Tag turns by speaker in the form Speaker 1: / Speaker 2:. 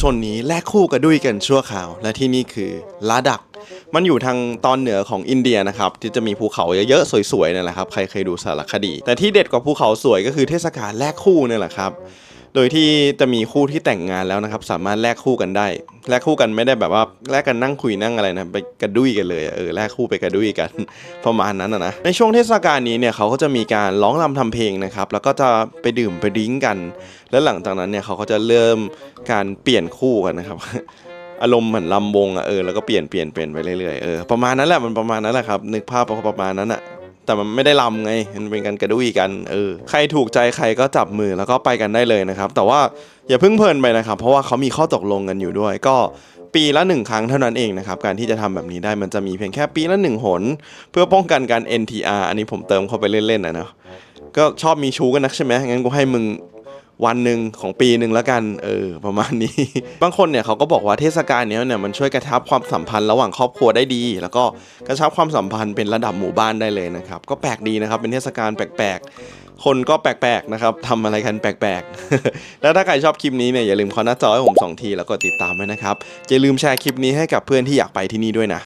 Speaker 1: ชนนี้แลกคู่กับดุยกันชั่วคราว และที่นี่คือลาดัก มันอยู่ทางตอนเหนือของอินเดียนะครับที่จะมีภูเขาเยอะๆสวยๆนี่แหละครับใครเคยดูสารคดี แต่ที่เด็ดกว่าภูเขาสวยก็คือเทศกาลแลกคู่นี่แหละครับ โดยที่จะมีคู่ที่แต่งงานแล้วนะครับ สามารถแลกคู่กันได้แลกคู่กันไม่ได้แบบว่าแลกกันนั่งคุยนั่งอะไรนะไปกระดุยกันเลยเออแลกคู่ไปกระดุยกันประมาณนั้นนะในช่วงเทศกาลนี้เนี่ยเขาก็จะมีการร้องรำทำเพลงนะครับแล้วก็จะไปดื่มไปดิ้งกัน แล้วหลังจากนั้นเนี่ยเขาก็จะเริ่มการเปลี่ยนคู่กันนะครับอารมณ์เหมือนลำวงอะเออแล้วก็เปลี่ยนเปลี่ยนเปลี่ยนไปเรื่อยๆเออประมาณนั้นแหละมันประมาณนั้นแหละครับนึกภาพประมาณนั้นอะ แต่มันไม่ได้ลำไงมันเป็นการกระดุยกันเออใครถูกใจใครก็จับมือแล้วก็ไปกันได้เลยนะครับ แต่ว่าอย่าเพิ่งเพลินไปนะครับ เพราะว่าเขามีข้อตกลงกันอยู่ด้วย ก็ปีละหนึ่งครั้งเท่านั้นเองนะครับ การที่จะทำแบบนี้ได้มันจะมีเพียงแค่ปีละหนึ่งหน เพื่อป้องกันการ NTR อันนี้ผมเติมเข้าไปเล่นๆนะเนาะก็ชอบมีชู้กันนักใช่ไหมงั้นกูให้มึง วันหนึ่งของปีหนึ่งแล้วกันเออประมาณนี้ บางคนเนี่ยเขาก็บอกว่าเทศกาลนี้เนี่ยมันช่วยกระชับความสัมพันธ์ระหว่างครอบครัวได้ดี แล้วก็กระชับความสัมพันธ์เป็นระดับหมู่บ้านได้เลยนะครับก็แปลกดีนะครับเป็นเทศกาลแปลกๆ คนก็แปลกๆนะครับทำอะไรกันแปลกๆ แล้วถ้าใครชอบคลิปนี้เนี่ยอย่าลืมคอหน้าจอให้ผมสองทีแล้วก็ติดตามไว้นะครับอย่าลืมแชร์คลิปนี้ให้กับเพื่อนที่อยากไปที่นี่ด้วยนะ